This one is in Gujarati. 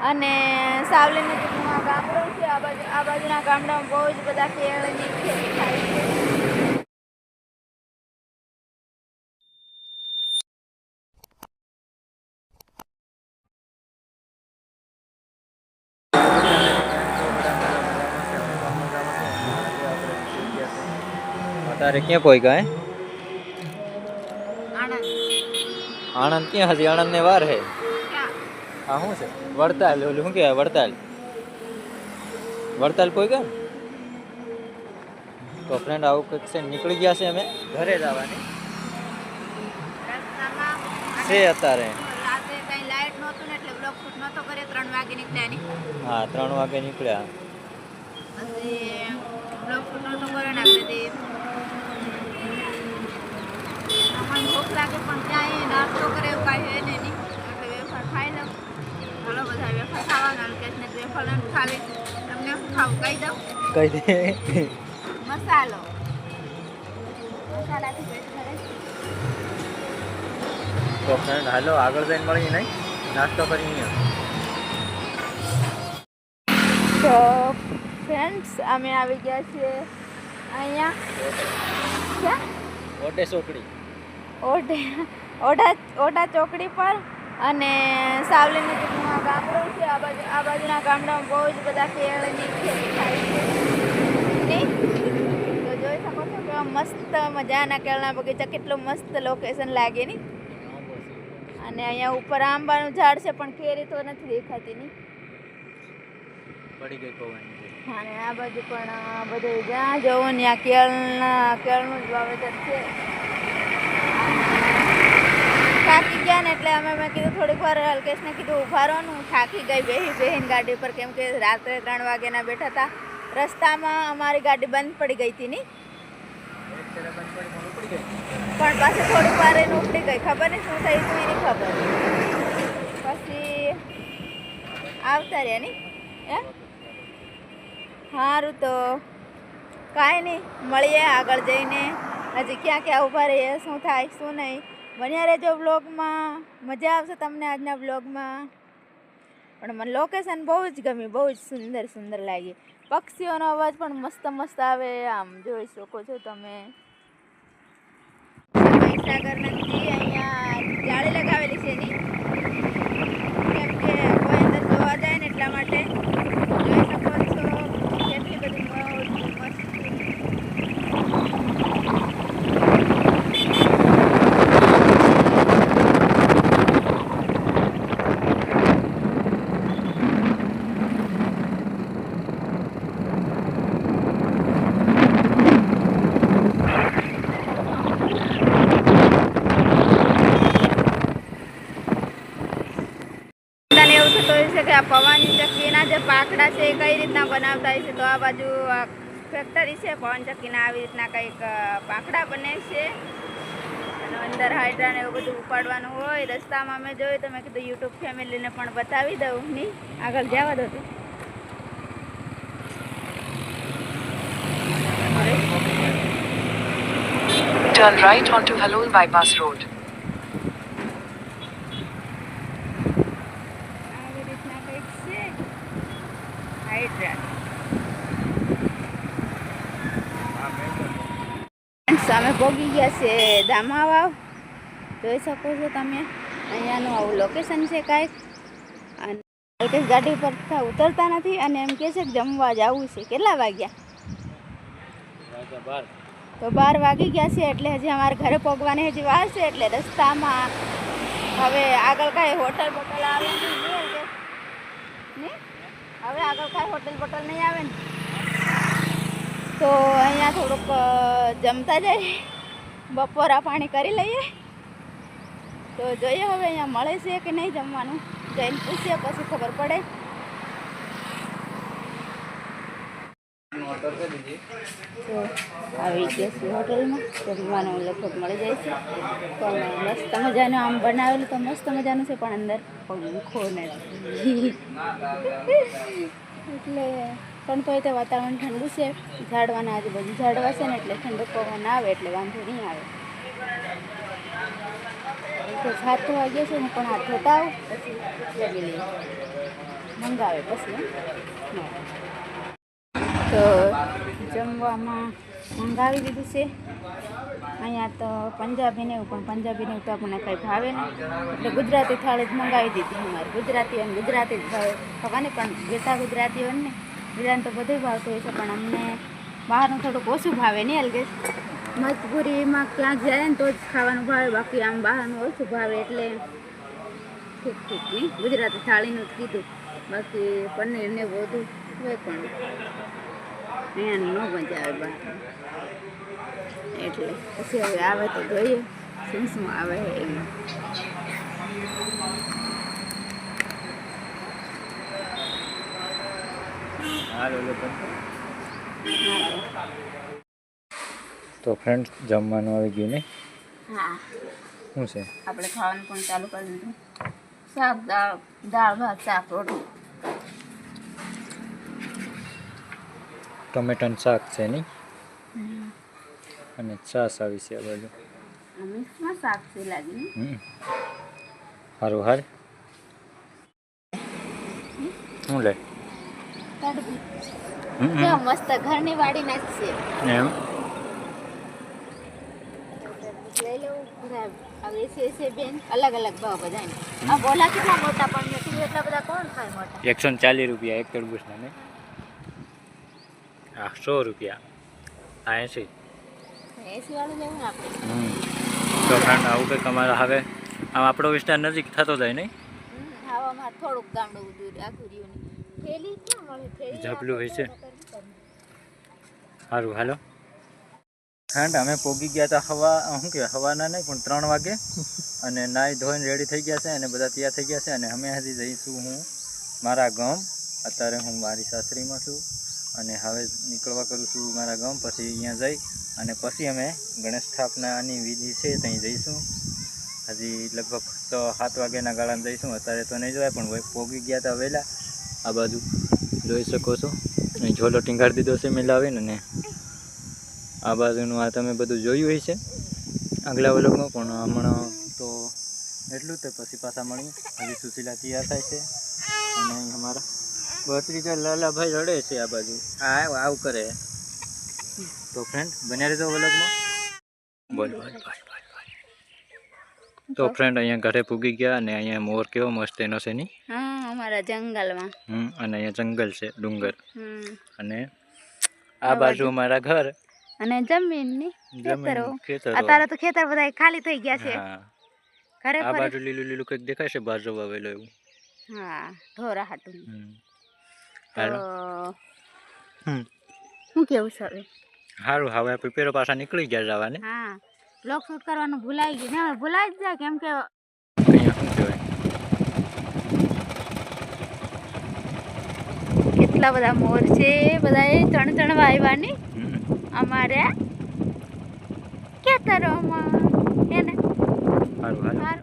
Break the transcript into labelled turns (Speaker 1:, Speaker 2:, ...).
Speaker 1: અને સાવલી નજીકનું આ ગામડું છે આ બાજુ આ બાજુના ગામડામાં બહુ જ બધા કેળની ખેતી થાય છે.
Speaker 2: તારે ક્યાં કોઈ ગયા?
Speaker 1: આણંદ.
Speaker 2: આણંદ ક્યાં હજી? આણંદ ને વાર હે.
Speaker 1: ક્યાં
Speaker 2: હા શું છે? વડતાલ ઓલું શું કહેવાય વડતાલ? વડતાલ કોઈ ગયા તો ફ્રેન્ડ આવું કંઈક છે નીકળી ગયા છે અમે. ઘરે જ આવવાની. છે અત્યારે. હા ત્રણ વાગે નીકળ્યા.
Speaker 1: ભૂખ લાગે પણ ત્યાં એ નાસ્તો કરે એવું કાંઈ હે નહીં. એટલે વેફર ખાઈ લઉં ચાલો બધા વેફર ખાવાના અલ્કેશને વેફર નથી ખાવી. તમને શું ખાવું? કહી દઉં?
Speaker 2: કઈ દે.
Speaker 1: મસાલો. મસાલાથી પેટ ભરે.
Speaker 2: તો ફ્રેન્ડ હાલો આગળ જઈને મળી નહીં? નાસ્તો કરી
Speaker 1: તો ફ્રેન્ડ્સ અમે આવી ગયા છીએ અહીંયા.
Speaker 2: ઓટે ચોકડી.
Speaker 1: ઓટે ઓઢા ઓઢા ચોકડી પર. અને સાવલી નજીકનું આ ગામડું છે આ બાજુ આ બાજુના ગામડામાં બહુ જ બધા કેળની ખેતી થાય છે. તો જોઈ શકો છો કે મસ્ત મજાના કેળના બગીચા કેટલું મસ્ત લોકેશન લાગે નહીં? અને અહીંયા ઉપર આંબાનું ઝાડ છે પણ કેરી તો નથી દેખાતી નહીં.
Speaker 2: પડી ગઈ પવન
Speaker 1: અને આ બાજુ પણ બધું જ્યાં જવું ત્યાં કેળના કેળનું જ વાવેતર છે. થાકી ગયા ને એટલે અમે મેં કીધું થોડીક વાર અલ્કેશને કીધું ઊભા રહો હું થાકી ગઈ બેહી બેહીન ગાડી પર કેમ કે રાત્રે ત્રણ વાગ્યાના બેઠા હતા. રસ્તામાં અમારી ગાડી બંધ પડી ગઈ હતી પણ પાછી થોડીક વાર એને ઉપડી ગઈ. ખબર નહીં શું થયું હતું એની ખબર. પછી આવતા રહ્યા ની. એમ સારું તો. કાંઈ નહીં મળીએ આગળ જઈને. હજી ક્યાં ક્યાં ઊભા રહીએ, શું થાય, શું નહીં બન્યા રહેજો બ્લોગમાં મજા આવશે તમને આજના બ્લોગમાં પણ મને લોકેશન બહુ જ ગમી બહુ જ સુંદર સુંદર લાગી પક્ષીઓનો અવાજ પણ મસ્ત મસ્ત આવે. આમ જોઈ શકો છો તમે મહીસાગર નદી અહીંયા જાળી લગાવેલી છે એની કેમ કે કોઈ અંદર જોવા જાય ને એટલા માટે જોઈ શકો છો કેટલી બધી મોજ મસ્તી બધાને એવું થતું હોય છે કે આ પવન ચક્કીના જે પાકડા છે એ કઈ રીતના બનાવતા હોય છે? તો આ બાજુ ફેક્ટરી છે, પવન ચક્કીના આવી રીતના કંઈક પાકડા બને છે. અને અંદર હાઇડ્રા ને એવું બધું ઉપાડવાનું હોય, રસ્તામાં મેં જોયું તો મેં કીધું યુટ્યુબ ફેમિલીને પણ બતાવી દઉં નહીં આગળ જવા દો તું.
Speaker 3: Turn right onto Halol Bypass Road.
Speaker 1: આવી રીતના કંઈક છે હાઇડ્રા પહોંચી ગયા છે દામાવા જોઈ શકો છો તમે. અહીંયાનું આવું લોકેશન છે કાંઈક. અને અલ્કેશ ગાડી પર ઉતરતા નથી અને એમ કહે છે કે જમવા જવું છે. કેટલા વાગ્યા? તો બાર વાગી ગયા છે એટલે હજી અમારે ઘરે પહોંચવાની હજી વાર છે એટલે રસ્તામાં હવે આગળ કાંઈ હોટલ બોટલ આવે નહીં? હવે આગળ કાંઈ હોટલ બોટલ નહીં આવે ને? તો અહીંયા થોડુંક જમતા જઈએ. બપોરા પાણી કરી લઈએ. તો જોઈએ હવે અહીંયા મળે છે કે નહીં જમવાનું. જઈને પૂછીએ, પછી ખબર પડે. તો આવી ગયા છે હોટલમાં. જમવાનું લગભગ મળી જાય છે. પણ મસ્ત મજાનું આમ બનાવેલું તો મસ્ત મજાનું છે, પણ અંદર પંખો ને એટલે પણ તો તે વાતાવરણ ઠંડુ છે. ઝાડવાના આજુબાજુ ઝાડવા છે ને એટલે ઠંડો પવન આવે એટલે વાંધો નહીં આવે. તો સાત વાગ્યા છે, હું પણ હાથ ધોતા પછી મંગાવે પછી તો જમવામાં મંગાવી દીધું છે. અહીંયા તો પંજાબીને એવું પણ પંજાબીને એવું તો આપણને કંઈ ભાવે નહીં. એટલે ગુજરાતી થાળી જ મંગાવી દીધી અમારે ગુજરાતી અને ગુજરાતી જ ભાવે. નહીં પણ હોય ગુજરાતીઓને બીજાને તો બધું ભાવતું હોય છે, પણ અમને બહારનું થોડુંક ઓછું ભાવે નહીં અલગે મજબૂરીમાં ક્યાંક જાય ને તો જ ખાવાનું ભાવે, બાકી આમ બહારનું ઓછું ભાવે એટલે ઠીક ઠીક નહીં ગુજરાતી થાળીનું જ કીધું. બાકી પનીર ને બધું હોય પણ અહીંયાની ન મજા આવે બહાર. એટલે પછી હવે આવે તો જોઈએ. શું શું આવે એમ
Speaker 2: હાલ ઓલો પણ
Speaker 1: હા
Speaker 2: તો ફ્રેન્ડ જમવાનું આવી ગયું ને?
Speaker 1: હા.
Speaker 2: શું છે?
Speaker 1: આપણે ખાવાનું પણ ચાલુ કરી દીધું. શાક દાળ દાળ ભાત શાક રોટલી.
Speaker 2: ટમેટાનું શાક છે નહીં? અને છાસ આવી છે આ બાજુ
Speaker 1: આ મિક્સમાં શાક છે
Speaker 2: હમ. સારું હાર શું લે?
Speaker 1: મસ્ત ઘરની વાડીના જ છે.
Speaker 2: એમ?
Speaker 1: લઈ અલગ અલગ ભાવ બધાને. આ બોલા કેટલા મોટા પણ એટલા બધા કોણ ખાય મોટા?
Speaker 2: એકસો ચાલીસ રૂપિયા એક તરબૂચના ને? હા સો રૂપિયા. આ એંસી.
Speaker 1: એસી વાળું લેવું ને આપણે.
Speaker 2: તો ફ્રેન્ડ આવું કંઈક અમારા હવે આમ આપણો વિસ્તાર નજીક થતો જાય નહીં?
Speaker 1: હવામાં થોડુંક ગામડું દૂર આખું રહ્યું થેલી
Speaker 2: ઝબલું હોય છે. સારું હાલો. ફ્રેન્ડ અમે પોગી ગયા હતા હવા શું કહેવાય, હવાના નહીં, પણ ત્રણ વાગે. અને નાહી ધોઈને રેડી થઈ ગયા છે, અને બધા તૈયાર થઈ ગયા છે, અને અમે હજી જઈશું હું, મારા ગામ. અત્યારે હું મારી સાસરીમાં છું, અને હવે નીકળવા કરું છું મારા ગામ, પછી અહીંયા જઈ, અને પછી અમે ગણેશ સ્થાપનાની વિધિ છે, ત્યાં જઈશું. હજી લગભગ તો સાત વાગ્યાના ગાળામાં જઈશું, અત્યારે તો નહીં જોવાય, પણ પોગી ગયા હતા વહેલા. આ બાજુ. જોઈ શકો છો. અહીં ઝોલો ટીંગાડી દીધો છે મિલાવીને ને આ બાજુનું આ તમે બધું જોયું હોય છે આગલા વલોગમાં પણ હમણાં તો એટલું તે પછી પાછા મળ્યું હજી સુશીલા તૈયાર થાય છે. અને અહીં અમારા ભત્રીજા લાલાભાઈ રડે છે આ બાજુ. આ આવું કરે. તો ફ્રેન્ડ બન્યા રહેજો વલોકમાં બોલ બોલ બોલ બોલ બોલ. તો ફ્રેન્ડ અહીંયા ઘરે પૂગી ગયા અને અહીંયા મોર કેવો મસ્ત એનો છે ની.
Speaker 1: હા અમારા જંગલમાં.
Speaker 2: હમ અને અહીંયા જંગલ છે ડુંગર. અને આ બાજુ. અમારા ઘર.
Speaker 1: અને જમીનની ખેતરો. અત્યારે તો ખેતર બધા ખાલી થઈ ગયા છે. ઘરે
Speaker 2: આ બાજુ લીલું લીલું કંઈક દેખાય છે બાજુ વાવેલો એવું?
Speaker 1: હા ઢોરા હાટું. શું કેવું સારું
Speaker 2: સારું હવે પેપેરો પાછા નીકળી ગયા જવાને.
Speaker 1: હા. બ્લોગ શૂટ કરવાનું ભૂલાઈ ગયું. ને હવે ભૂલાઈ જ જાય કેમ કે કેટલા બધા મોર છે બધા ત્રણ ત્રણ વાયવાની. અમારે ખેતરોમાં એને.
Speaker 2: સારું હાલો.
Speaker 1: સારું